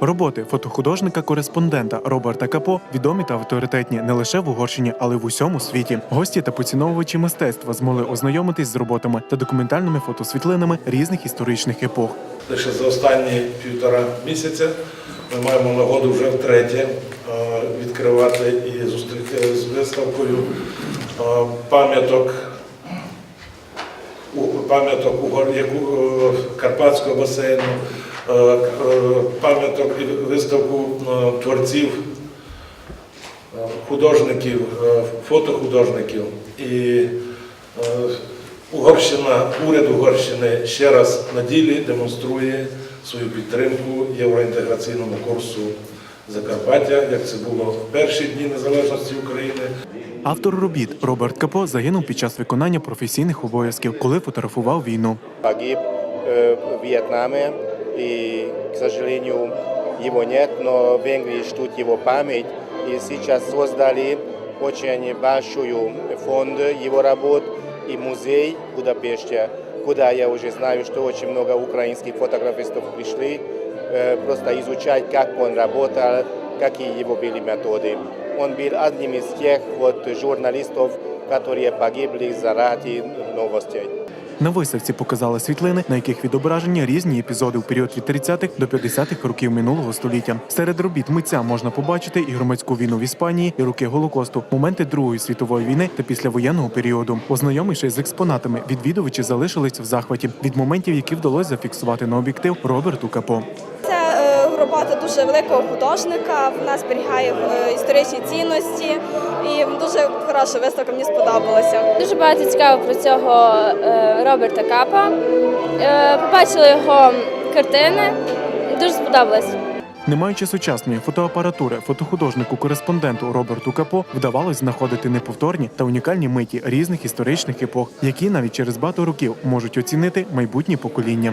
Роботи фотохудожника-кореспондента Роберта Капо відомі та авторитетні не лише в Угорщині, але й в усьому світі. Гості та поціновувачі мистецтва змогли ознайомитись з роботами та документальними фотосвітлинами різних історичних епох. Лише за останні півтора місяця ми маємо нагоду вже втретє е, відкривати і зустріти з виставкою е, пам'яток пам'яток е, Карпатського басейну, пам'яток і виставку е, творців, е, художників, е, фотохудожників. І е, Угорщина, уряд Угорщини ще раз на ділі демонструє свою підтримку євроінтеграційному курсу Закарпаття, як це було в перші дні незалежності України. Автор робіт Роберт Капо загинув під час виконання професійних обов'язків, коли фотографував війну. погиб в Вьетнаме, и, к сожалению, его нет, но Венгрии чтут его память, и сейчас создали очень большой фонд его работ и музей в Будапеште, куда я уже знаю, что очень много украинских фотографистов пришли, просто изучать, как он работал, какие его были методы. Он был одним из тех вот журналистов, которые погибли заради новостей. На виставці показали світлини, на яких відображені різні епізоди у період від 30-х до 50-х років минулого століття. Серед робіт митця можна побачити і громадську війну в Іспанії, і роки Голокосту, моменти Другої світової війни та післявоєнного періоду. Ознайомившись з експонатами, відвідувачі залишились в захваті від моментів, які вдалося зафіксувати на об'єктив Роберту Капо. Робота дуже великого художника. Вона зберігає е, історичні цінності, і дуже хороша виставка. Мені сподобалася. Дуже багато цікаво про цього е, Роберта Капа. Е, Побачили його картини, дуже сподобалось. Не маючи сучасної фотоапаратури, фотохудожнику-кореспонденту Роберту Капо вдавалось знаходити неповторні та унікальні миті різних історичних епох, які навіть через багато років можуть оцінити майбутні покоління.